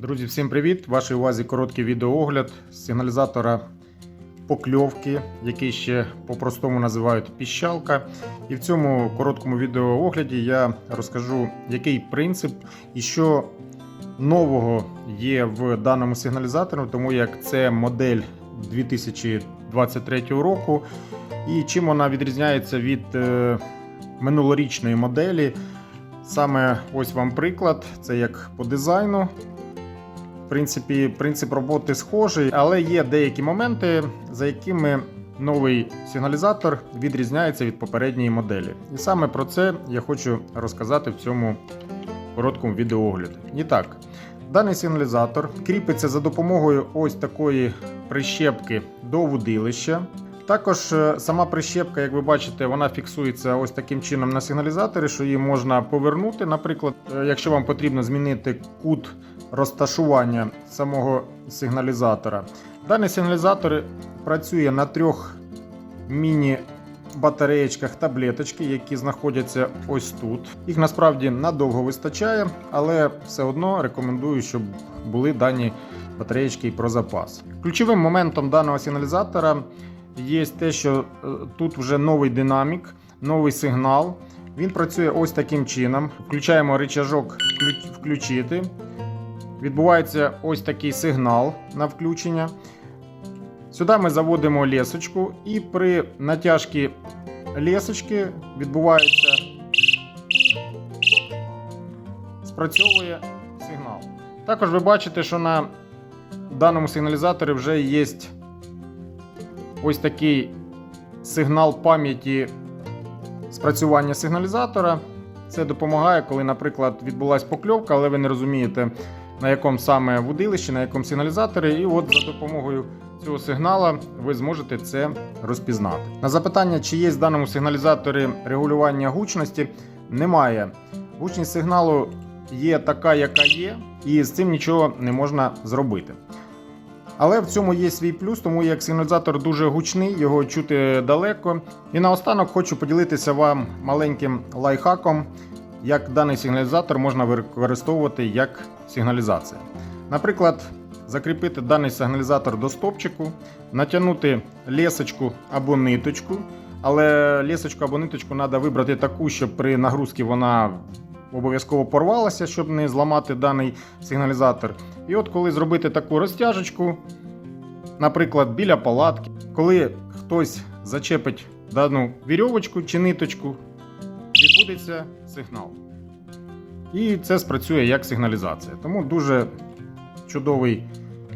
Друзі, всім привіт! Вашій увазі короткий відеоогляд з сигналізатора покльовки, який ще по-простому називають піщалка. І в цьому короткому відеоогляді я розкажу, який принцип і що нового є в даному сигналізаторі, тому як це модель 2023 року, і чим вона відрізняється від е, минулорічної моделі. Саме ось вам приклад, це як по дизайну. Принципі, принцип роботи схожий, але є деякі моменти, за якими новий сигналізатор відрізняється від попередньої моделі. І саме про це я хочу розказати в цьому короткому відеоогляді. І так, даний сигналізатор кріпиться за допомогою ось такої прищепки до вудилища. Також е, сама прищепка, як ви бачите, вона фіксується ось таким чином на сигналізаторі, що її можна повернути. Наприклад, е, якщо вам потрібно змінити кут розташування самого сигналізатора. Даний сигналізатор працює на трьох міні-батареєчках таблеточки, які знаходяться ось тут. Їх насправді надовго вистачає, але все одно рекомендую, щоб були дані батареєчки і про запас. Ключовим моментом даного сигналізатора є те, що е, тут вже новий динамік, новий сигнал. Він працює ось таким чином. Включаємо рычажок включити. Відбувається ось такий сигнал на включення. Сюди ми заводимо лесочку, і при натяжці лесочки відбувається спрацьовує сигнал. Також ви бачите, що на даному сигналізаторі вже є ось такий сигнал пам'яті спрацювання сигналізатора. Це допомагає, коли, наприклад, відбулася покльовка, але ви не розумієте, на якому саме вудилищі, на якому сигналізаторі, і от за допомогою цього сигнала ви зможете це розпізнати. На запитання, чи є в даному сигналізаторі регулювання гучності, немає. Гучність сигналу є така, яка є, і з цим нічого не можна зробити. Але в цьому є свій плюс, тому як сигналізатор дуже гучний, його чути далеко. І наостанок хочу поділитися вам маленьким лайфхаком, як даний сигналізатор можна використовувати як сигналізація. Наприклад, закріпити даний сигналізатор до стопчику, натягнути лесочку або ниточку. Але лесочку або ниточку треба вибрати таку, щоб при нагрузці вона обов'язково порвалася, щоб не зламати даний сигналізатор. І от коли зробити таку розтяжечку, наприклад, біля палатки, коли хтось зачепить дану вірьовочку чи ниточку, відбудеться сигнал. І це спрацює як сигналізація. Тому дуже чудовий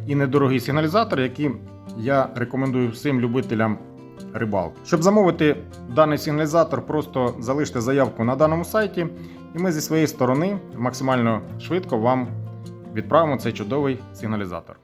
і недорогий сигналізатор, який я рекомендую всім любителям рибалки. Щоб замовити даний сигналізатор, просто залиште заявку на даному сайті, і ми зі своєї сторони максимально швидко вам відправимо цей чудовий сигналізатор.